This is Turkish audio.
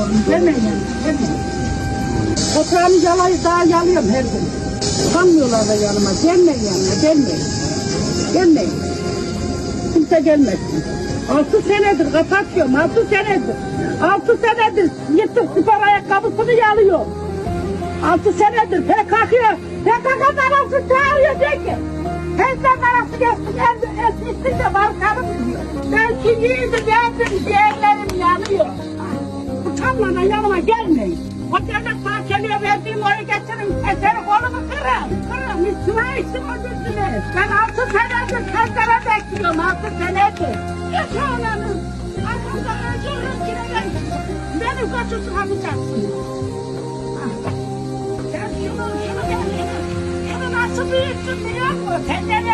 Yani. Gelmeyin. Toprağını yalayı daha yalıyorum her gün. Kanmıyorlar da yanıma. Gelmeyin yanıma. Gelmeyin. Gelmeyin. Kimse gelmesin. Altı senedir kapatıyorum. Altı senedir. Altı senedir yırtık spor ayakkabısını yalıyor. Altı senedir PKK'ya PKK tarafı çağırıyor diyor ki Tezden tarafı geçsin el, el diyor. Ben ki yiğidim yendim ciğerlerim yanıyor. Utanmadan yanıma gelmeyin. O devlet parçalıya verdiğim oyu getirin. Eseri kolumu kırın. Kırın. Müslüman için ödürsünüz. Ben altı senedir tezlere bekliyorum. Altı senedir. Geç oğlanım. Arkamda ölüyoruz yine ben. Beni götürsün alacaksın. Sen şunu, şunu gel, şunu. Şunu nasıl büyüttün biliyor musun? Kendine